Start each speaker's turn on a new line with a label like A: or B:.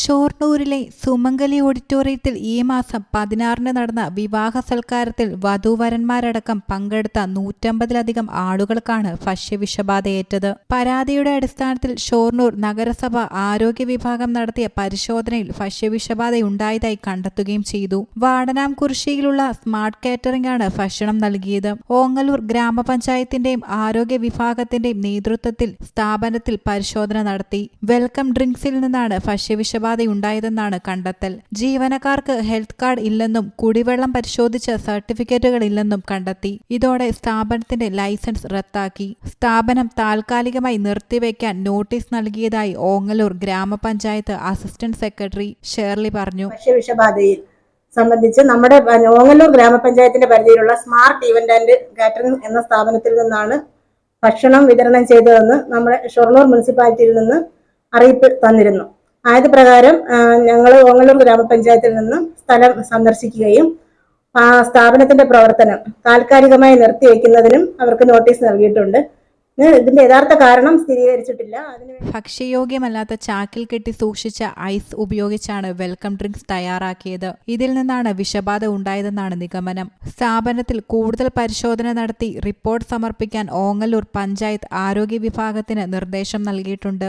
A: ഷൊർണൂരിലെ സുമംഗലി ഓഡിറ്റോറിയത്തിൽ ഈ മാസം പതിനാറിന് നടന്ന വിവാഹ സൽക്കാരത്തിൽ വധൂവരന്മാരടക്കം പങ്കെടുത്ത നൂറ്റമ്പതിലധികം ആളുകൾക്കാണ് ഭക്ഷ്യവിഷബാധയേറ്റത്. പരാതിയുടെ അടിസ്ഥാനത്തിൽ ഷൊർണൂർ നഗരസഭ ആരോഗ്യ വിഭാഗം നടത്തിയ പരിശോധനയിൽ ഭക്ഷ്യവിഷബാധയുണ്ടായതായി കണ്ടെത്തുകയും ചെയ്തു. വാടനാംകുറിശ്ശിയിലുള്ള സ്മാർട്ട് കാറ്ററിംഗ് ആണ് ഭക്ഷണം നൽകിയത്. ഓങ്ങല്ലൂർ ഗ്രാമപഞ്ചായത്തിന്റെയും ആരോഗ്യ വിഭാഗത്തിന്റെയും നേതൃത്വത്തിൽ സ്ഥാപനത്തിൽ പരിശോധന നടത്തി. വെൽക്കം ഡ്രിങ്ക്സിൽ നിന്നാണ് ഭക്ഷ്യവിഷബാധയുണ്ടായതെന്നാണ് കണ്ടെത്തൽ. ജീവനക്കാർക്ക് ഹെൽത്ത് കാർഡ് ഇല്ലെന്നും കുടിവെള്ളം പരിശോധിച്ച സർട്ടിഫിക്കറ്റുകൾ ഇല്ലെന്നും കണ്ടെത്തി. ഇതോടെ സ്ഥാപനത്തിന്റെ ലൈസൻസ് റദ്ദാക്കി. സ്ഥാപനം താൽക്കാലികമായി നിർത്തിവെക്കാൻ നോട്ടീസ് നൽകിയതായി ഓങ്ങല്ലൂർ ഗ്രാമപഞ്ചായത്ത് അസിസ്റ്റന്റ് സെക്രട്ടറി ഷേർലി പറഞ്ഞു.
B: സംബന്ധിച്ച് നമ്മുടെ ഓങ്ങല്ലൂർ ഗ്രാമപഞ്ചായത്തിന്റെ പരിധിയിലുള്ള സ്മാർട്ട് ഇവന്റ് ആൻഡ് കാറ്ററിംഗ് എന്ന സ്ഥാപനത്തിൽ നിന്നാണ് ഭക്ഷണം വിതരണം ചെയ്തതെന്ന് നമ്മുടെ ഷൊർണൂർ മുനിസിപ്പാലിറ്റിയിൽ നിന്ന് അറിയിപ്പ് തന്നിരുന്നു. ആയത് പ്രകാരം ഞങ്ങൾ ഓങ്ങല്ലൂർ ഗ്രാമപഞ്ചായത്തിൽ നിന്നും സ്ഥലം സന്ദർശിക്കുകയും ആ സ്ഥാപനത്തിന്റെ പ്രവർത്തനം താൽക്കാലികമായി നിർത്തിവെക്കുന്നതിനും അവർക്ക് നോട്ടീസ് നൽകിയിട്ടുണ്ട്. ഇത് ഇതിന്റെ യഥാർത്ഥ കാരണം സ്ഥിരീകരിച്ചിട്ടില്ല.
A: ഭക്ഷ്യയോഗ്യമല്ലാത്ത ചാക്കിൽ കെട്ടി സൂക്ഷിച്ച ഐസ് ഉപയോഗിച്ചാണ് വെൽക്കം ഡ്രിങ്ക്സ് തയ്യാറാക്കിയത്. ഇതിൽ നിന്നാണ് വിഷബാധ ഉണ്ടായതെന്നാണ് നിഗമനം. സ്ഥാപനത്തിൽ കൂടുതൽ പരിശോധന നടത്തി റിപ്പോർട്ട് സമർപ്പിക്കാൻ ഓങ്ങല്ലൂർ പഞ്ചായത്ത് ആരോഗ്യ വിഭാഗത്തിന് നിർദ്ദേശം നൽകിയിട്ടുണ്ട്.